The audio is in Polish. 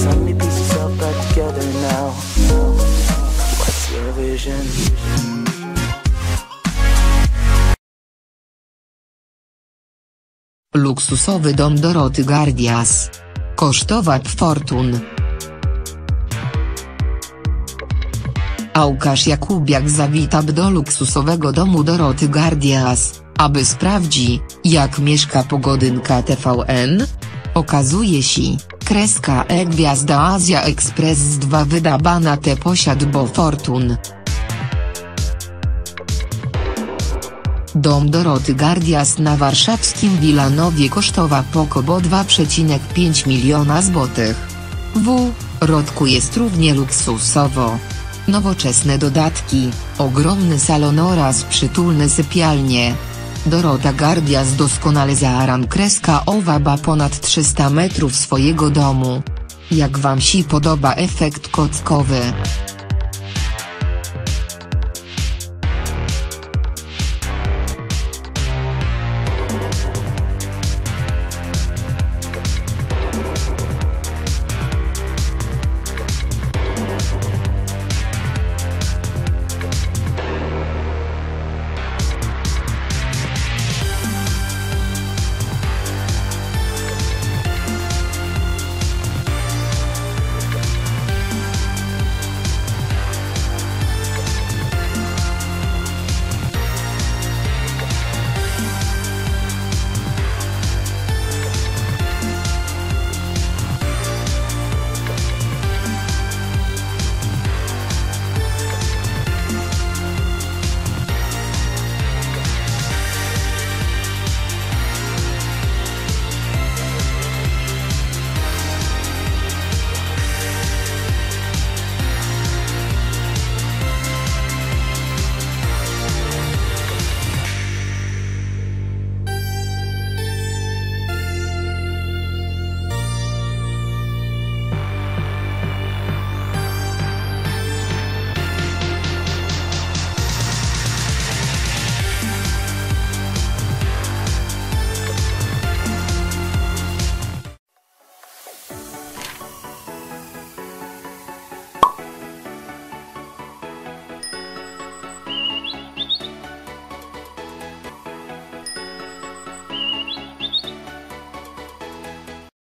so many pieces all back together now. What's your vision? Luksusowy dom Doroty Gardias. Kosztować fortun. Łukasz Jakubiak zawita do luksusowego domu Doroty Gardias, aby sprawdzi, jak mieszka pogodynka TVN? Okazuje się, kreska e-gwiazda Azja Express z 2 wydabana te posiad bo fortun. Dom Doroty Gardias na warszawskim Wilanowie kosztowa pokobo 2,5 miliona złotych. W rodku jest równie luksusowo. Nowoczesne dodatki, ogromny salon oraz przytulne sypialnie. Dorota Gardias doskonale zaaran kreska owaba ponad 300 metrów swojego domu. Jak wam się podoba efekt kockowy?